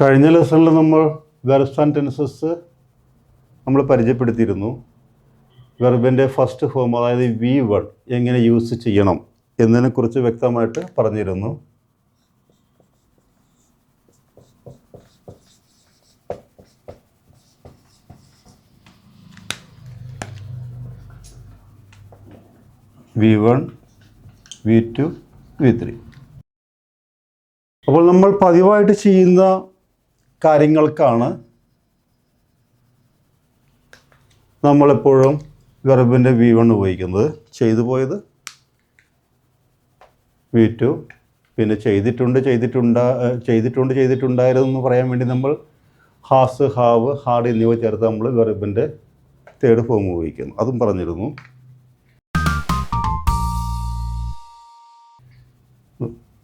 കഴിഞ്ഞ ലെസണിൽ നമ്മൾ വെർബ്സ് ആൻഡ് ടെൻസസ് നമ്മൾ പരിചയപ്പെടുത്തിയിരുന്നു. വെർബിന്റെ ഫസ്റ്റ് ഫോം അതായത് വി വൺ എങ്ങനെ യൂസ് ചെയ്യണം എന്നതിനെക്കുറിച്ച് വ്യക്തമായിട്ട് പറഞ്ഞിരുന്നു. V one V two V three. അപ്പോൾ നമ്മൾ പതിവായിട്ട് ചെയ്യുന്ന കാര്യങ്ങൾക്കാണ് നമ്മളെപ്പോഴും വെർബിന്റെ വി വൺ ഉപയോഗിക്കുന്നത്. ചെയ്തു പോയത്? വി ടു പിന്നെ ചെയ്തിട്ടുണ്ട് ചെയ്തിട്ടുണ്ട ചെയ്തിട്ടുണ്ട് ചെയ്തിട്ടുണ്ടായിരുന്നു എന്ന് പറയാൻ വേണ്ടി നമ്മൾ ഹാസ് ഹാവ് ഹാഡ് എന്നിവ ചേർത്ത് നമ്മൾ വെർബിന്റെ തേർഡ് ഫോം ഉപയോഗിക്കുന്നു. അതും പറഞ്ഞിരുന്നു.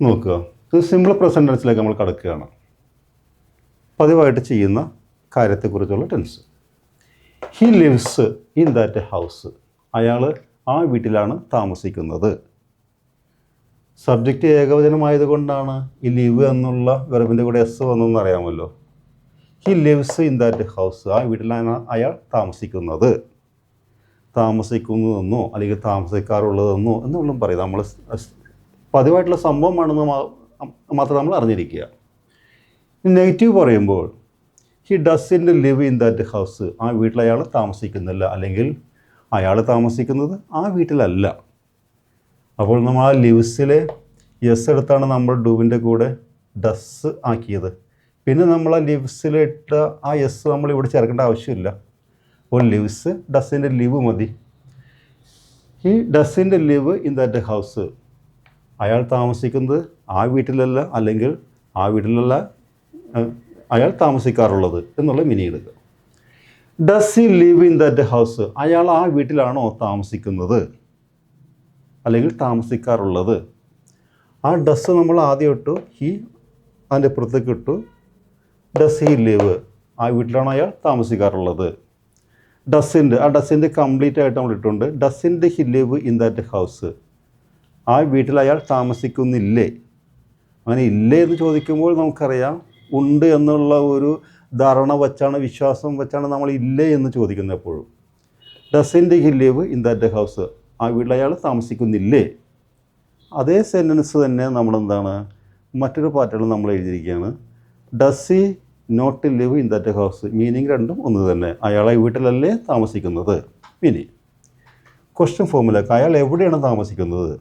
നോക്കുക. സിമ്പിൾ പ്രസന്റൻസിലേക്ക് നമ്മൾ കടക്കുകയാണ്. പതിവായിട്ട് ചെയ്യുന്ന കാര്യത്തെക്കുറിച്ചുള്ള tense he lives in that house അയാൾ ആ വീട്ടിലാണ് താമസിക്കുന്നത്. സബ്ജക്റ്റ് ഏകവചനമായതുകൊണ്ടാണ് ഈ ലിവ് എന്നുള്ള വെറബിന്റെ കൂടെ എസ് വന്നതെന്ന് അറിയാമല്ലോ. He lives in that house ആ വീട്ടിലാണ് അയാൾ താമസിക്കുന്നത്. താമസിക്കുന്നതെന്നോ അല്ലെങ്കിൽ താമസിക്കാറുള്ളതെന്നോ എന്നുള്ളതും പറയും. നമ്മൾ പതിവായിട്ടുള്ള സംഭവമാണെന്ന് മാത്രം നമ്മൾ അറിഞ്ഞിരിക്കുക. നെഗറ്റീവ് പറയുമ്പോൾ he does in live in that house ആ വീട്ടിൽ അയാൾ താമസിക്കുന്നില്ല. അല്ലെങ്കിൽ അയാൾ താമസിക്കുന്നത് ആ വീട്ടിലല്ല. അപ്പോൾ നമ്മൾ ആ ലിവ്സിലെ യെസ് എടുത്താണ് നമ്മൾ ഡൂവിന്റെ കൂടെ ഡസ് ആക്കിയത്. പിന്നെ നമ്മൾ ആ ലിവ്സിലിട്ട ആ യെസ് നമ്മൾ ഇവിടെ ചേർക്കേണ്ട ആവശ്യമില്ല. അപ്പോൾ ലിവ്സ് ഡസിന്റെ ലിവ് മതി. ഈ ഡസിന്റെ ലിവ് ഇൻ ദാറ്റ് ഹൗസ് അയാൾ താമസിക്കുന്നത് ആ വീട്ടിലല്ല. അല്ലെങ്കിൽ ആ വീട്ടിലല്ല. അയാൾ താമസിക്കാറുള്ളത് എന്നുള്ള മിനി എടുക്കുക does he live in that house അയാൾ ആ വീട്ടിലാണോ താമസിക്കുന്നത്? അല്ലെങ്കിൽ താമസിക്കാറുള്ളത്? ആ ഡസ് നമ്മൾ ആദ്യം ഇട്ടു ഹി അതിന്റെ പുറത്തേക്ക് ഇട്ടു. ഡസ് ഹി ലിവ് ആ വീട്ടിലാണോ അയാൾ താമസിക്കാറുള്ളത്. ഡസിന്റെ ആ ഡസിന്റെ കംപ്ലീറ്റ് ആയിട്ട് നമ്മൾ ഇട്ടുണ്ട് ഡസിന്റെ he live in that house ആ വീട്ടിൽ അയാൾ താമസിക്കുന്നില്ലേ? അങ്ങനെ ഇല്ലേ എന്ന് ചോദിക്കുമ്പോൾ നമുക്കറിയാം ഉണ്ട് എന്നുള്ള ഒരു ധാരണ വച്ചാണ് വിശ്വാസം വെച്ചാണ് നമ്മൾ ഇല്ലേ എന്ന് ചോദിക്കുന്നത് എപ്പോഴും. ഡസിന്റെ he live in that house ആ വീട്ടിൽ അയാൾ താമസിക്കുന്നില്ലേ? അതേ സെന്റൻസ് തന്നെ നമ്മളെന്താണ് മറ്റൊരു പാറ്റേൺ നമ്മൾ എഴുതിയിരിക്കുകയാണ്. Does he not live in that house meaning രണ്ടും ഒന്ന് തന്നെ. അയാളെ വീട്ടിലല്ലേ താമസിക്കുന്നത്? ഇനി ക്വസ്റ്റ്യൻ ഫോമിലേക്ക് അയാൾ എവിടെയാണ് താമസിക്കുന്നത്?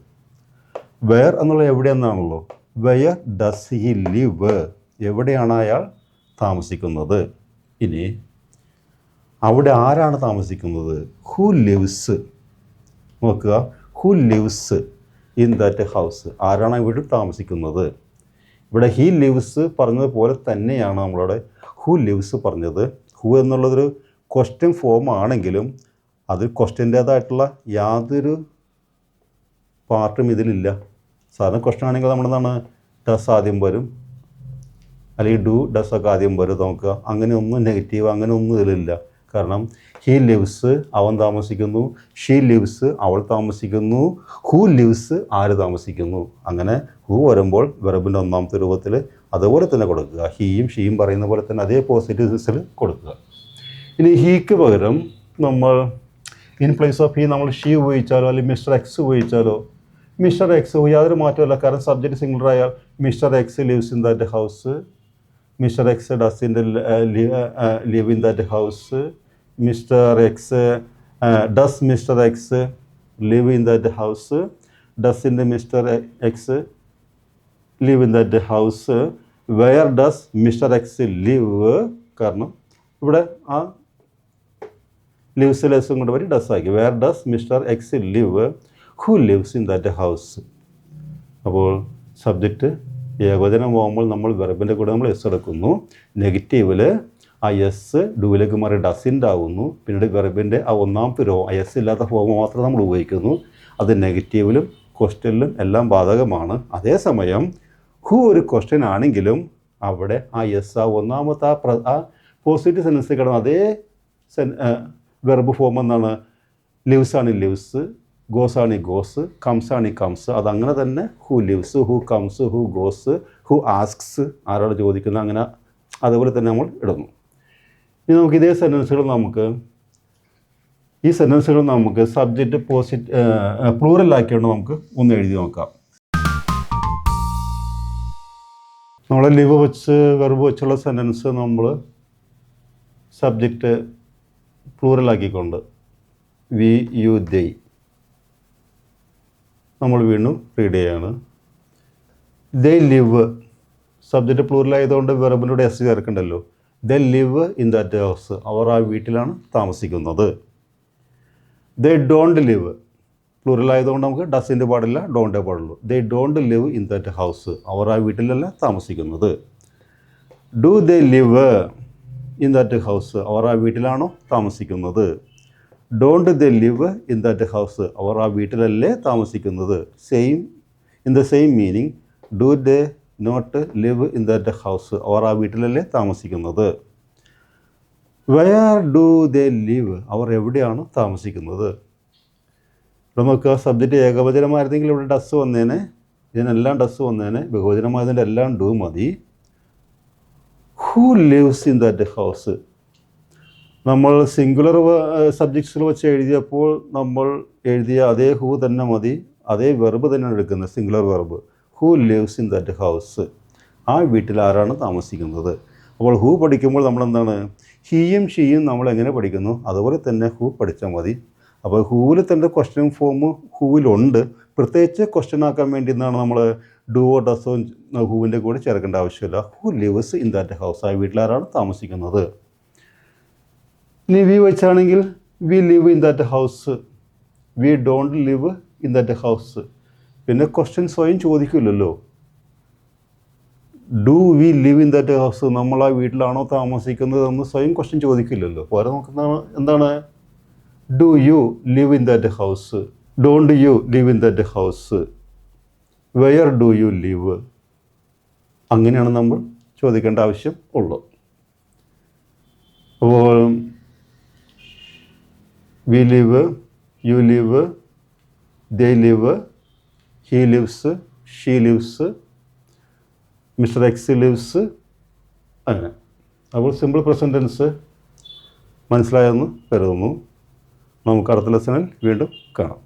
വെയർ എന്നുള്ള എവിടെയെന്നാണല്ലോ. വെയർ ഡസ് ഹി ലിവ് എവിടെയാണ് അയാൾ താമസിക്കുന്നത്? ഇനി അവിടെ ആരാണ് താമസിക്കുന്നത്? ഹു ലിവ്സ് നോക്കുക. Who lives in that house ആരാണ് ഇവിടെ താമസിക്കുന്നത്? ഇവിടെ ഹി ലിവ്സ് പറഞ്ഞതുപോലെ തന്നെയാണ് നമ്മളവിടെ ഹു ലിവ്സ് പറഞ്ഞത്. ഹു എന്നുള്ളതൊരു ക്വസ്റ്റ്യൻ ഫോം ആണെങ്കിലും അത് ക്വസ്റ്റ്യന്റേതായിട്ടുള്ള യാതൊരു പാർട്ടും ഇതിലില്ല. സാധാരണ ക്വസ്റ്റ്യൻ ആണെങ്കിൽ നമ്മളെന്താണ്? ഡസ് ആദ്യം വരും. അല്ലെങ്കിൽ ഡു ഡസ് ഒക്കെ ആദ്യം വരും നോക്കുക. അങ്ങനെ ഒന്നും നെഗറ്റീവ് അങ്ങനെ ഒന്നും ഇതിലില്ല. കാരണം ഹീ ലിവ്സ് അവൻ താമസിക്കുന്നു. ഷീ ലിവ്സ് അവൾ താമസിക്കുന്നു. ഹൂ ലിവ്സ് ആര് താമസിക്കുന്നു. അങ്ങനെ ഹൂ വരുമ്പോൾ വെറബിന്റെ ഒന്നാമത്തെ രൂപത്തിൽ അതുപോലെ തന്നെ കൊടുക്കുക. ഹീയും ഷീയും പറയുന്ന പോലെ തന്നെ അതേ പോസിറ്റീവ് സെൻസിൽ കൊടുക്കുക. ഇനി ഹീക്ക് പകരം നമ്മൾ ഇൻ പ്ലേസ് ഓഫ് ഹീ നമ്മൾ ഷീ ഉപയോഗിച്ചാലോ അല്ലെങ്കിൽ മിസ്റ്റർ എക്സ് ഉപയോഗിച്ചാലോ മിസ്റ്റർ എക്സ് യാതൊരു മാറ്റമല്ല കാരണം സബ്ജക്റ്റ് സിംഗിളർ ആയാൽ mister X lives in that house mister X does in live in that house mister X does mister X live in that house does in mister X live in that house where does mister X live കാരണം ഇവിടെ ആ lives ലെസ്സും കൊണ്ട് വരി does ആക്കി. Where does mister X live who lives in that house. അപ്പോൾ subject ഏകവചനം പോകുമ്പോൾ നമ്മൾ വെർബിന്റെ കൂടെ നമ്മൾ എസ് എടുക്കുന്നു. നെഗറ്റീവിൽ ആ എസ് ഡുവിലേക്ക് മാറി ഡസിന്റെ ആവുന്നു പിന്നീട് വെർബിന്റെ ആ ഒന്നാമത്തെ രോ ആ എസ് ഇല്ലാത്ത ഫോം മാത്രം നമ്മൾ ഉപയോഗിക്കുന്നു. അത് നെഗറ്റീവിലും ക്വസ്റ്റ്യനിലും എല്ലാം ബാധകമാണ്. അതേസമയം ഹു ഒരു ക്വസ്റ്റ്യൻ ആണെങ്കിലും അവിടെ ആ എസ് ആ ഒന്നാമത്തെ ആ പ്ര ആ പോസിറ്റീവ് സെന്റൻസിൽ കിടന്ന അതേ സെൻ വെർബ് ഫോം എന്നാണ്. ലിവ്സ് ആണ് ലിവ്സ് ഗോസ് ആണ് ഗോസ് കംസ് ആണ് കംസ് അതങ്ങനെ തന്നെ who lives who comes who goes who asks ആരോട് ചോദിക്കുന്ന അങ്ങനെ അതുപോലെ തന്നെ നമ്മൾ ഇടുന്നു. ഇനി നമുക്ക് ഇതേ സെന്റൻസുകൾ നമുക്ക് ഈ സെന്റൻസുകൾ നമുക്ക് സബ്ജക്റ്റ് പോസിറ്റ് പ്ലൂറലാക്കിക്കൊണ്ട് നമുക്ക് ഒന്ന് എഴുതി നോക്കാം. നമ്മൾ ലിവ് വെച്ച് വെർബ് വെച്ചുള്ള സെന്റൻസ് നമ്മൾ സബ്ജക്റ്റ് പ്ലൂറൽ പ്ലൂറലാക്കിക്കൊണ്ട് വി യു ദൈ. നമ്മൾ വീണ്ടും റീഡ് ചെയ്യാണ്. ദേ ലിവ് സബ്ജക്റ്റ് പ്ലൂറൽ ആയതുകൊണ്ട് വെറബിലൂടെ S ചേർക്കണ്ടല്ലോ. They live in that house അവർ ആ വീട്ടിലാണ് താമസിക്കുന്നത്. ദേ ഡോണ്ട് ലിവ് പ്ലൂറൽ ആയതുകൊണ്ട് നമുക്ക് ഡസിന്റെ പാടില്ല ഡോണ്ടേ പാടുള്ളൂ. They don't live in that house അവർ ആ വീട്ടിലല്ല താമസിക്കുന്നത്. Do they live in that house അവർ ആ വീട്ടിലാണോ താമസിക്കുന്നത്? Don't they live in that house അവർ ആ വീട്ടിലല്ലേ താമസിക്കുന്നത്? Same in the same meaning do they not live in that house അവർ ആ വീട്ടിലല്ലേ താമസിക്കുന്നത്? വെയർ ഡു ദേ ലിവ് അവർ എവിടെയാണ് താമസിക്കുന്നത്? ഇവിടെ നമുക്ക് സബ്ജക്റ്റ് ഏകവചനമായിരുന്നെങ്കിൽ ഇവിടെ ഡസ് വന്നേനെ. ഇതിനെല്ലാം ഡസ് വന്നേനെ. ബഹുവചനമായതിന്റെ എല്ലാം ഡു മതി. Who lives in that house നമ്മൾ സിംഗുലർ സബ്ജക്ട്സിൽ വെച്ച് എഴുതിയപ്പോൾ നമ്മൾ എഴുതിയ അതേ ഹൂ തന്നെ മതി അതേ വെർബ് തന്നെയാണ് എടുക്കുന്നത് singular verb who lives in that house ആ വീട്ടിൽ ആരാണ് താമസിക്കുന്നത്? അപ്പോൾ ഹൂ പഠിക്കുമ്പോൾ നമ്മൾ എന്താണ്? ഹീയും ഷീയും നമ്മൾ എങ്ങനെ പഠിക്കുന്നു? അതുപോലെ തന്നെ ഹൂ പഠിച്ചാൽ മതി. അപ്പോൾ ഹൂവിൽ തന്നെ ക്വസ്റ്റ്യൻ ഫോം ഹൂവിലുണ്ട് പ്രത്യേകിച്ച് ക്വസ്റ്റ്യൻ ആക്കാൻ വേണ്ടി എന്നാണ് നമ്മൾ ഡുവോ ഡസോ ഹൂവിന്റെ കൂടെ ചേർക്കേണ്ട ആവശ്യമില്ല. Who lives in that house ആ വീട്ടിലാരാണ് താമസിക്കുന്നത്? ഇനി we വെച്ചാണെങ്കിൽ we live in that house we don't live in that house പിന്നെ ക്വസ്റ്റ്യൻ സ്വയം ചോദിക്കില്ലല്ലോ. Do we live in that house നമ്മൾ ആ വീട്ടിലാണോ താമസിക്കുന്നത് എന്ന് സ്വയം ക്വസ്റ്റ്യൻ ചോദിക്കില്ലല്ലോ. പോലെ നോക്കുന്ന എന്താണ്? Do you live in that house don't you live in that house where do you live അങ്ങനെയാണ് നമ്മൾ ചോദിക്കേണ്ട ആവശ്യം ഉള്ളത്. അപ്പോൾ we live you live they live he lives she lives mister X lives അങ്ങനെ. അപ്പോൾ സിമ്പിൾ പ്രസന്റൻസ് മനസ്സിലായെന്ന് കരുതുന്നു. നമുക്ക് അടുത്ത ലെസണിൽ വീണ്ടും കാണാം.